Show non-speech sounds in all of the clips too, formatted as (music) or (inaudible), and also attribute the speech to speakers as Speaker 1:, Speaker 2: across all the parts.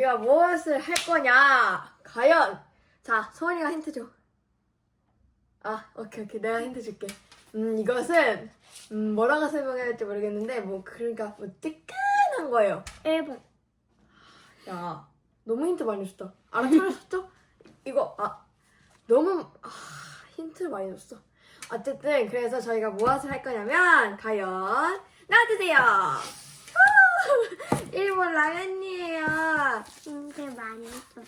Speaker 1: 우리가 무엇을 할 거냐? 과연 자 소원이가 힌트 줘. 아 오케이 오케이 내가 힌트 줄게. 음 이것은 음 뭐라고 설명해야 될지 모르겠는데 뭐 그러니까 뭐 뜨끈한 거예요.
Speaker 2: 1번.
Speaker 1: 야 너무 힌트 많이 줬다. 알아차렸죠? (laughs) 이거 아 너무 아, 힌트 많이 줬어. 어쨌든 그래서 저희가 무엇을 할 거냐면 과연 나와주세요. 1번 라면 이에요.
Speaker 2: 힌트 많이 줬어.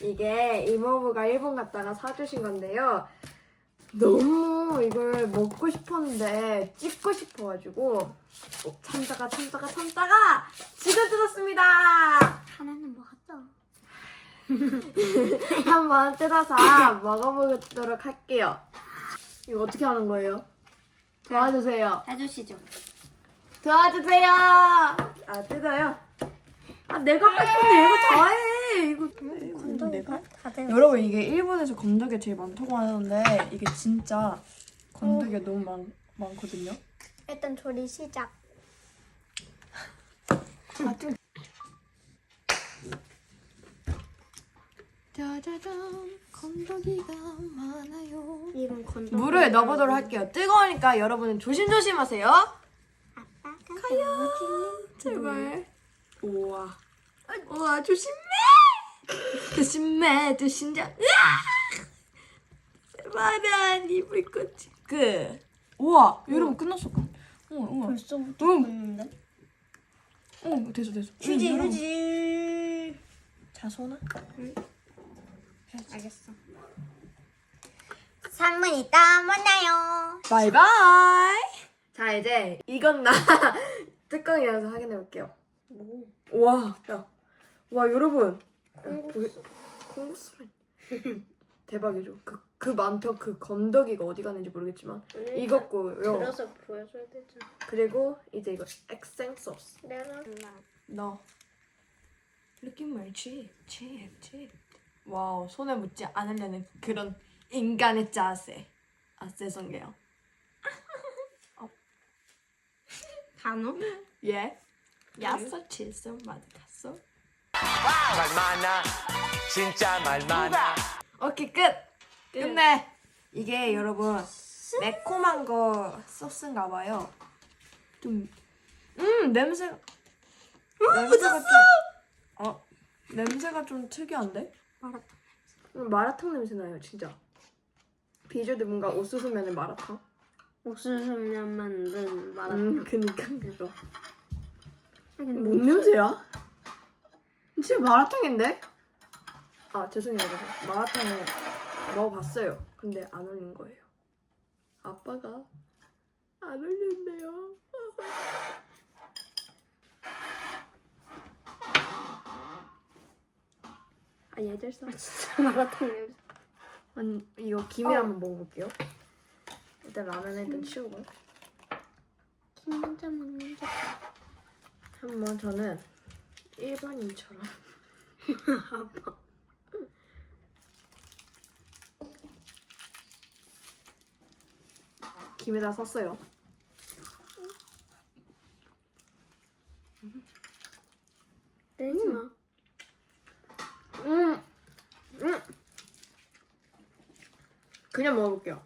Speaker 1: 이게 이모부가 일본 갔다가 사주신 건데요. 너무 이걸 먹고 싶었는데 찍고 싶어가지고 어, 참다가 참다가 참다가 지금 뜯었습니다.
Speaker 2: 하나는 먹었어. (laughs)
Speaker 1: 한번 뜯어서 먹어보도록 할게요. 이거 어떻게 하는 거예요? 도와주세요.
Speaker 2: 해주시죠.
Speaker 1: 도와주세요. 아 뜯어요. 아 내가 할 건데 이거 잘해. 이거
Speaker 2: 건더기가
Speaker 1: 내가?
Speaker 2: 다들
Speaker 3: 여러분 이게 일본에서 건더기가 제일 많다고 하는데 이게 진짜 건더기가
Speaker 1: 어.
Speaker 3: 너무 많, 많거든요.
Speaker 2: 일단 조리 시작. (laughs)
Speaker 1: 아, 좀
Speaker 3: 짜자잔 건더기가 많아요.
Speaker 2: 이건 건더기.
Speaker 1: 물을 넣어보도록 할게요. 뜨거우니까 여러분은 조심조심하세요.
Speaker 2: 아빠가 가요.
Speaker 1: 제발. 우와. 아, 우와 조심해. 조심해 조심자. 제발은 입을 거지.
Speaker 3: 그 우와 여러분 끝났어. 우와 우와.
Speaker 2: 벌써부터
Speaker 3: 응.
Speaker 2: 됐는데?
Speaker 3: 어 됐어 됐어.
Speaker 2: 휴지
Speaker 3: 응.
Speaker 2: 휴지.
Speaker 3: 자소나?
Speaker 2: 알겠어. 3분 있다 만나요.
Speaker 1: 바이바이. 자 이제 익었나 뚜껑 열어서 확인해 볼게요. 와, 야, 와 여러분, 콩국수라니 (laughs) 대박이죠. 그, 그 많던 그 건더기가 어디 갔는지 모르겠지만 익었고요.
Speaker 2: 들어서 보여줘야 되잖아.
Speaker 1: 그리고 이제 이거 액센 소스.
Speaker 2: 내가
Speaker 3: 너 느낌을 칩, 칩, 칩. 와우 손에 묻지 않으려는 그런 인간의 자세. 아 죄송해요.
Speaker 2: 단어?
Speaker 3: 예. 야서 칠성 맞았어.
Speaker 4: 말 많아 진짜 말 많아
Speaker 1: 오케이 끝. 끝내. 이게 여러분 매콤한 거 소스인가 봐요. 좀, 음 냄새. 냄새가 좀, 어
Speaker 3: 냄새가 좀 특이한데?
Speaker 2: 마라탕.
Speaker 1: 음, 마라탕 냄새 나요 진짜. 비주얼도 뭔가 옥수수면의 마라탕.
Speaker 2: 옥수수면 만든 마라탕.
Speaker 1: 음 그니까 그거.
Speaker 2: 음.
Speaker 1: 뭔 냄새야? 진짜 마라탕인데? 아 죄송해요. 마라탕을 먹어봤어요. 근데 안 어울린 거예요. 아빠가 안 어울린대요. 아 얘들 (laughs) 써.
Speaker 2: 진짜 마라탕 냄새.
Speaker 1: 한 이거 김에 한번 먹어볼게요. 일단 라면을 일단 치우고
Speaker 2: 김 먼저 먹는 게.
Speaker 1: 한번 저는 일반인처럼 아빠 (laughs) 김에다 썼어요.
Speaker 2: 떼지 마.
Speaker 1: 음, 음. 그냥 먹어볼게요.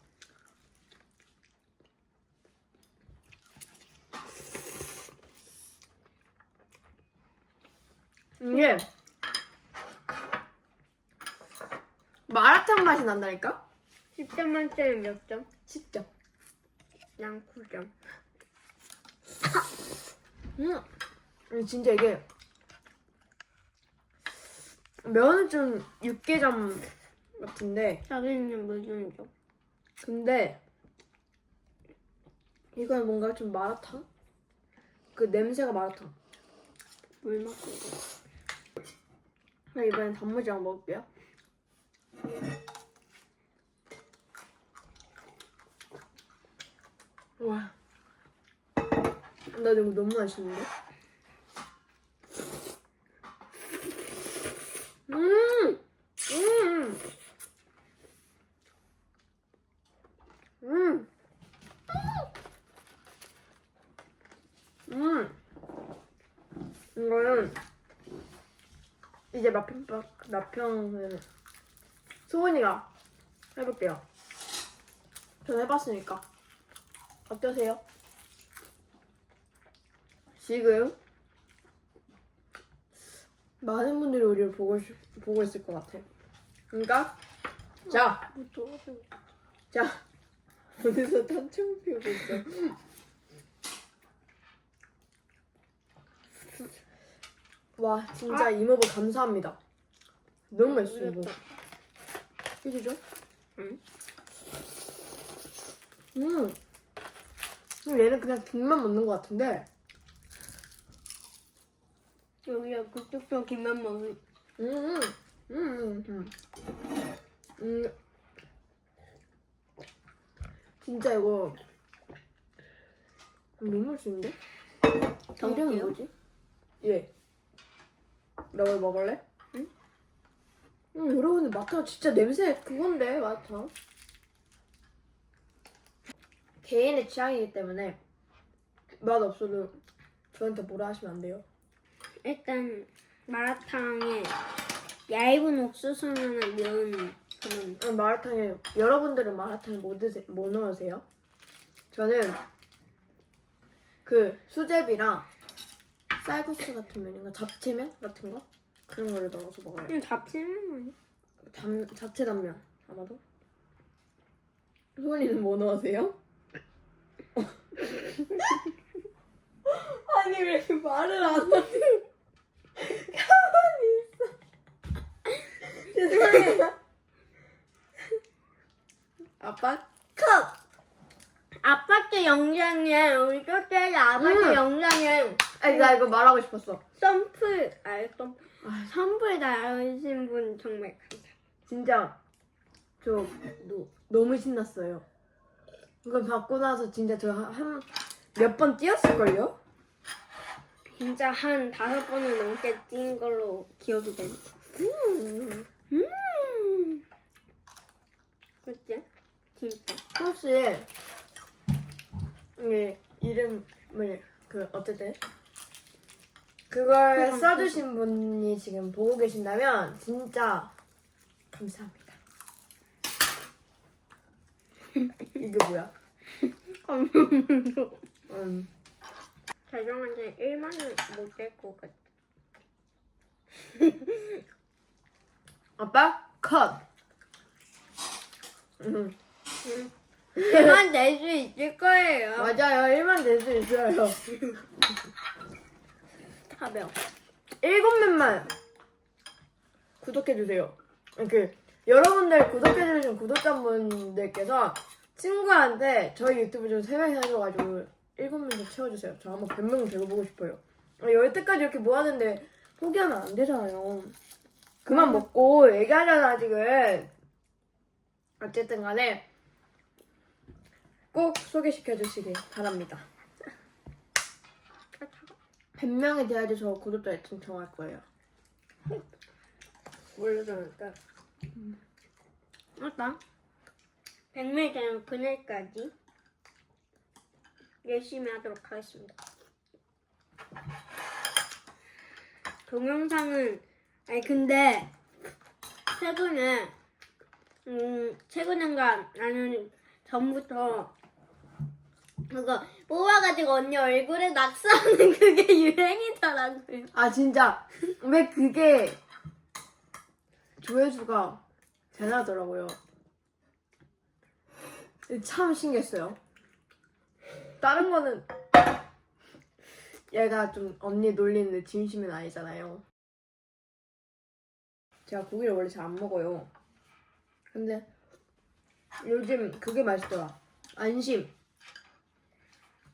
Speaker 1: 이게 마라탕 맛이 난다니까?
Speaker 2: 10점 만점에 몇 점?
Speaker 1: 10점.
Speaker 2: 난 9점.
Speaker 1: 음, 음, 진짜 이게 면은 좀 육개장 같은데
Speaker 2: 자기는 무슨 점?
Speaker 1: 근데 이건 뭔가 좀 마라탕? 그 냄새가 마라탕.
Speaker 2: 물 먹고.
Speaker 1: 나 이번엔 단무지 한번 먹을게요. 와. 나 이거 너무 맛있는데? 음! 음! 음! 음. 이거는 이제 맛평 맛평은 소은이가 해볼게요. 전 해봤으니까 어떠세요? 지금 많은 분들이 우리를 보고 있- 보고 있을 것 같아. 그러니까 자, 자 (laughs) 어디서 탄창 피우고 있어. 와 진짜 이모부 감사합니다. 너무 맛있어 이거. 해주죠?
Speaker 2: 응.
Speaker 1: 음. 음, 얘는 그냥 김만 먹는 것 같은데.
Speaker 2: 여기가 그쪽도 김만 먹을.
Speaker 1: 음, 음, 음, 음. 음. 진짜 이거 너무 맛있는데? 이름이. 뭐지? 예. 너 이거 먹을래?
Speaker 2: 응?
Speaker 1: 음, 여러분들 마타 진짜 냄새 그건데 마타. 개인의 취향이기 때문에 맛 없어도 저한테 뭐라 하시면 안 돼요.
Speaker 2: 일단 마라탕에 얇은 옥수수는 면 그런
Speaker 1: 음, 마라탕에 여러분들은 마라탕에 뭐 드세 뭐 넣으세요? 저는 그 수제비랑 쌀국수 같은 면인가 잡채면 같은 거 그런 거를 넣어서 먹어요.
Speaker 2: 그냥 잡채면
Speaker 1: 담, 잡채 단면 아마도. 소은이는 뭐 넣으세요? (laughs) 아니 왜 이렇게 말을 안 하지? 가만히 있어. 죄송해요. 아빠 컵.
Speaker 2: 아파트 영상에 우리 쪽에 아파트
Speaker 1: 음.
Speaker 2: 영상에
Speaker 1: 아니 나 이거 말하고 싶었어.
Speaker 2: 썸플 아 썸,
Speaker 1: 아,
Speaker 2: 선플 달으신 분 정말 감사.
Speaker 1: 진짜 저 너, 너무 신났어요. 이거 받고 나서 진짜 저 한 몇 번 뛰었을걸요?
Speaker 2: 진짜 한 다섯 번은 넘게 뛴 걸로 기억이 돼.
Speaker 1: 음.
Speaker 2: 음. 그치? 진짜.
Speaker 1: 혹시 이 이름을 그 어쨌든 그걸 써주신 분이 지금 보고 계신다면 진짜 감사합니다. (laughs) 이게 뭐야?
Speaker 2: 감사합니다.
Speaker 1: 음.
Speaker 2: 자정한테 1만원 못될 것 같아. (laughs)
Speaker 1: 아빠 컷. 음.
Speaker 2: 1만 낼 수 있을 거예요.
Speaker 1: 맞아요. 1만 낼 수 있어요. (laughs)
Speaker 2: 가벼워.
Speaker 1: 일곱 명만 구독해주세요. 그 여러분들 구독해주신 구독자분들께서 친구한테 저희 유튜브 좀 세명 해줘가지고 일곱 명 더 채워주세요. 저 한번 100명 되고 보고 싶어요. 아, 여태까지 이렇게 모았는데 포기하면 안 되잖아요. 그만 먹고 얘기하잖아 지금. 어쨌든 간에 꼭 소개시켜 주시길 바랍니다. 100명이 돼야지 저 구독자 애청 정할 거예요.
Speaker 2: 뭘로 정할까? 맞다. 100명 되는 그날까지 열심히 하도록 하겠습니다. 동영상은 아니 근데 최근에 음 최근인가 나는 전부터 그거 뽑아가지고 언니 얼굴에 낙서하는 그게 (laughs) 유행이더라고요.
Speaker 1: 아 진짜 왜 그게 조회수가 대단하더라고요. 참 신기했어요. 다른 거는 얘가 좀 언니 놀리는데 진심은 아니잖아요. 제가 고기를 원래 잘 안 먹어요. 근데 요즘 그게 맛있더라. 안심.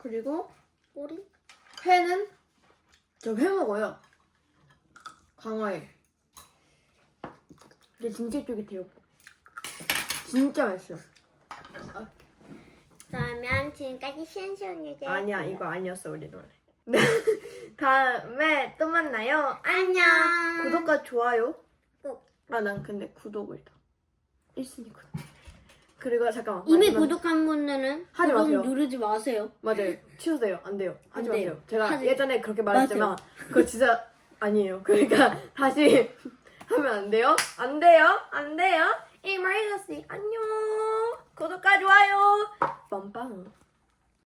Speaker 1: 그리고
Speaker 2: 꼬리?
Speaker 1: 회는 저회 먹어요. 강화에. 근데 진짜 쫄깃해요. 진짜 맛있어요.
Speaker 2: 그러면 지금까지 시원시원 얘기
Speaker 1: 아니야, 이거 아니었어, 우리 노래. 네. (laughs) 다음에 또 만나요.
Speaker 2: 안녕
Speaker 1: 구독과 좋아요.
Speaker 2: 꼭.
Speaker 1: 아, 난 근데 구독을 더. 1순위 구독. 그리고 잠깐만
Speaker 2: 이미
Speaker 1: 마지막-
Speaker 2: 구독한 분들은
Speaker 1: 하지
Speaker 2: 구독
Speaker 1: 마세요.
Speaker 2: 누르지 마세요.
Speaker 1: 맞아요. 치우세요. 안 돼요. 하지
Speaker 2: 안 돼요.
Speaker 1: 마세요. 제가
Speaker 2: 하지-
Speaker 1: 예전에 그렇게 말했지만 그거 진짜 아니에요. 그러니까 (laughs) 다시 하면 안 돼요? 안 돼요? 안 돼요? 이마이너스 안녕. 구독과 좋아요. 빰빵